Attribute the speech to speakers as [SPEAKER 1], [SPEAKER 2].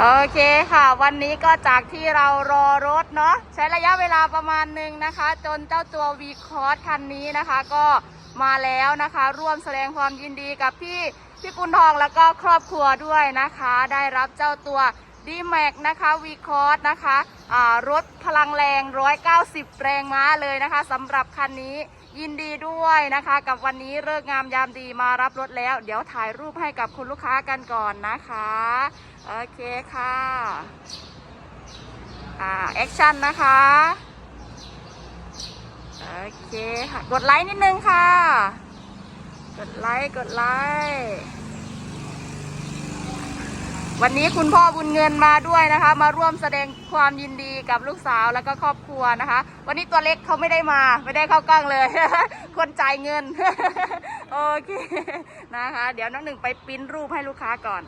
[SPEAKER 1] โอเคค่ะ วันนี้ก็จากที่เรารอรถเนาะใช้ระยะเวลาประมาณหนึ่งนะคะ จนเจ้าตัววีคอร์สคันนี้นะคะ ก็มาแล้วนะคะ ร่วมแสดงความยินดีกับพี่พี่ปุณทองแล้วก็ครอบครัวด้วยนะคะ ได้รับเจ้าตัวดีแม็กนะคะวีคอร์สนะคะรถ ลังแรง 190 แรงม้าเลยนะคะสำหรับคันนี้ยินดีด้วยนะคะ กับวันนี้เลิกงามยามดีมารับรถแล้ว เดี๋ยวถ่ายรูปให้กับคุณลูกค้ากันก่อนนะคะโอเคค่ะอ่าแอคชั่นนะคะโอเคค่ะกดไลค์นิดนึงค่ะ กดไลค์กดไลค์ วันนี้คุณพ่อบุญเงินมาด้วยนะคะ มาร่วมแสดงความยินดีกับลูกสาวแล้วก็ครอบครัวนะคะ วันนี้ตัวเล็กเขาไม่ได้มา ไม่ได้เข้ากล้องเลย คนจ่ายเงิน โอเคนะคะ เดี๋ยวน้องหนึ่งไปปิ้นรูปให้ลูกค้าก่อน